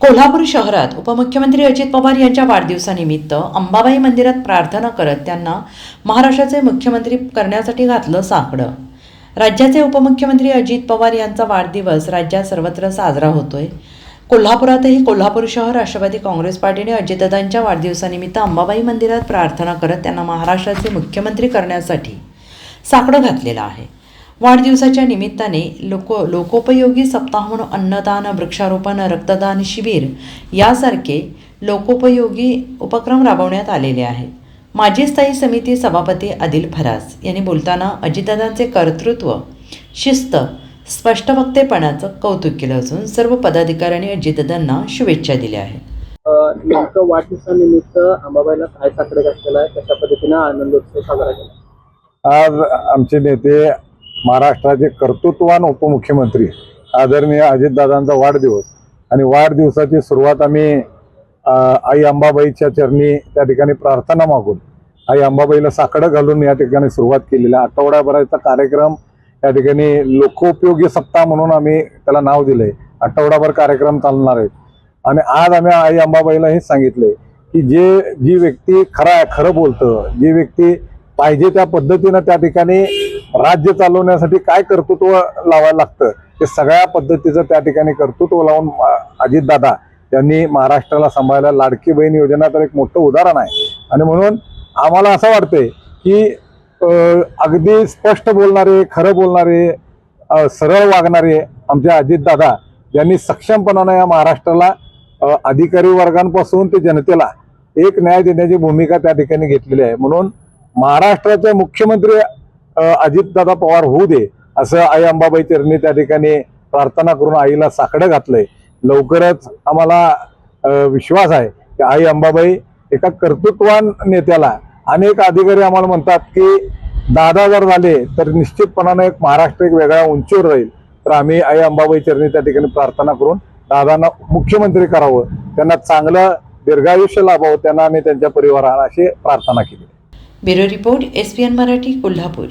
कोल्हापूर शहरात उपमुख्यमंत्री अजित पवार यांच्या वाढदिवसानिमित्त अंबाबाई मंदिरात प्रार्थना करत त्यांना महाराष्ट्राचे मुख्यमंत्री करण्यासाठी घातलं साकडं. राज्याचे उपमुख्यमंत्री अजित पवार यांचा वाढदिवस राज्यात सर्वत्र साजरा होतोय. कोल्हापुरातही कोल्हापूर शहर राष्ट्रवादी काँग्रेस पार्टीने अजितदादांच्या वाढदिवसानिमित्त अंबाबाई मंदिरात प्रार्थना करत त्यांना महाराष्ट्राचे मुख्यमंत्री करण्यासाठी साकडं घातलेलं आहे. वाढदिवसाच्या निमित्ताने लोक लोकोपयोगी सप्ताह म्हणून अन्नदान वृक्षारोपण रक्तदान शिबिर यासारखे लोकोपयोगी उपक्रम राबवण्यात आलेले आहेत माजी स्थायी समिती सभापती आदिल फरास यांनी बोलताना अजितदादांचे कर्तृत्व शिस्त स्पष्टवक्तेपणाचं कौतुक केलं असून सर्व पदाधिकाऱ्यांनी अजितदादांना शुभेच्छा दिल्या आहेत. नेमकं वाढदिवसानिमित्त अंबाबाईला काय साकडे घातलेला आहे? कशा पद्धतीनं आनंदोत्सव साजरा केला? आज आमचे नेते महाराष्ट्राचे कर्तृत्वान उपमुख्यमंत्री आदरणीय अजितदादांचा वाढदिवस आणि वाढदिवसाची सुरुवात आम्ही आई अंबाबाईच्या चरणी त्या ठिकाणी प्रार्थना मागून आई अंबाबाईला साकडं घालून या ठिकाणी सुरुवात केलेली. आहे आठवड्याभराचा कार्यक्रम या ठिकाणी लोकोपयोगी सप्ताह म्हणून आम्ही त्याला नाव दिलंय. आठवडाभर कार्यक्रम चालणार आहेत आणि आज आम्ही आई अंबाबाईला हे सांगितले की जे जी व्यक्ती खरा खरं बोलतं जी व्यक्ती पाहिजे त्या पद्धतीनं त्या ठिकाणी राज्य चालवण्यासाठी काय कर्तृत्व लावायला लागतं ते सगळ्या पद्धतीचं त्या ठिकाणी कर्तृत्व लावून अजितदादा यांनी महाराष्ट्राला सांभाळायला लाडकी बहीण योजना तर एक मोठं उदाहरण आहे. आणि म्हणून आम्हाला असं वाटतंय की अगदी स्पष्ट बोलणारे खरं बोलणारे सरळ वागणारे आमचे अजितदादा यांनी सक्षमपणानं या महाराष्ट्राला अधिकारी वर्गांपासून ते जनतेला एक न्याय देण्याची भूमिका त्या ठिकाणी घेतलेली आहे. म्हणून महाराष्ट्राचे मुख्यमंत्री अजितदादा पवार होऊ दे असं आई अंबाबाई चरणी त्या ठिकाणी प्रार्थना करून आईला साकडं घातलंय. लवकरच आम्हाला विश्वास आहे की आई अंबाबाई एका कर्तृत्वान नेत्याला अनेक अधिकारी आम्हाला म्हणतात की दादा जर झाले तर निश्चितपणानं एक महाराष्ट्र एक वेगळ्या उंचीवर राहील. तर आम्ही आई अंबाबाई चरणी त्या ठिकाणी प्रार्थना करून दादांना मुख्यमंत्री करावं त्यांना चांगलं दीर्घायुष्य लाभावं त्यांना आणि त्यांच्या परिवाराला अशी प्रार्थना केली. Bureau report S P N Marathi Kolhapur.